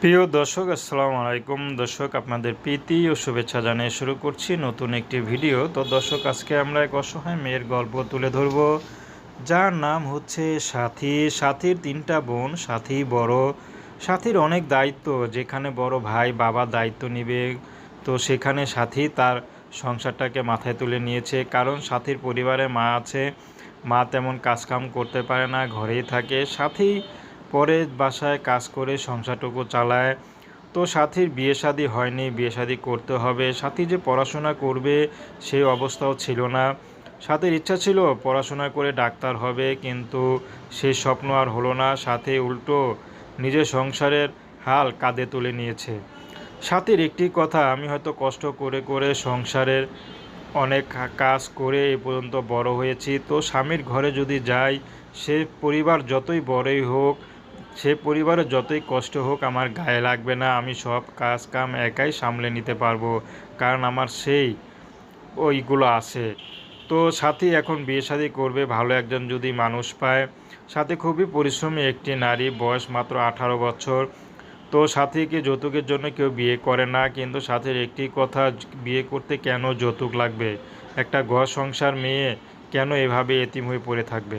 প্রিয় দর্শক, আসসালামু আলাইকুম। দর্শক, আপনাদের প্রীতি ও শুভেচ্ছা জানিয়ে শুরু করছি নতুন একটি ভিডিও। তো দর্শক, আজকে আমরা এক অসহায় মেয়ের গল্প তুলে ধরব। যার নাম হচ্ছে সাথী। সাথীর তিনটা বোন, সাথী বড়। সাথীর অনেক দায়িত্ব, যেখানে বড় ভাই, বাবা দায়িত্ব নেবে। তো সেখানে সাথী তার সংসারটাকে মাথায় তুলে নিয়েছে। কারণ সাথীর পরিবারে মা আছে। মা তেমন কাজকাম করতে পারে না, ঘরেই থাকে। সাথী পরে বাসায় কাজ করে সংসারটুকু চালায়। তো সাথীর বিয়ে শাদী হয়নি, বিয়ে শাদী করতে হবে। সাথী যে পড়াশোনা করবে সেই অবস্থাও ছিল না। সাথীর ইচ্ছা ছিল পড়াশোনা করে ডাক্তার হবে, কিন্তু সেই স্বপ্ন আর হলো না। সাথে উল্টো নিজের সংসারের হাল কাঁধে তুলে নিয়েছে। সাথীর একটি কথা, আমি হয়তো কষ্ট করে করে সংসারের অনেক কাজ করে এ পর্যন্ত বড় হয়েছি। তো স্বামীর ঘরে যদি যাই, সে পরিবার যতই বড়ই হোক সে পরিবারে যতই কষ্ট হোক আমার গায়ে লাগবে না, আমি সব কাজ কাম একাই সামলে নিতে পারব, কারণ আমার সেই ওইগুলো আছে। তো সাথী এখন বিয়ে শাদী করবে, ভালো একজন যদি মানুষ পায়। সাথে খুবই পরিশ্রমী একটি নারী, বয়স মাত্র আঠারো বছর। তো সাথীকে যৌতুকের জন্য কেউ বিয়ে করে না, কিন্তু সাথীর একটি কথা, বিয়ে করতে কেন যৌতুক লাগবে? একটা ঘর সংসার মেয়ে কেন এভাবে এতিম হয়ে পড়ে থাকবে?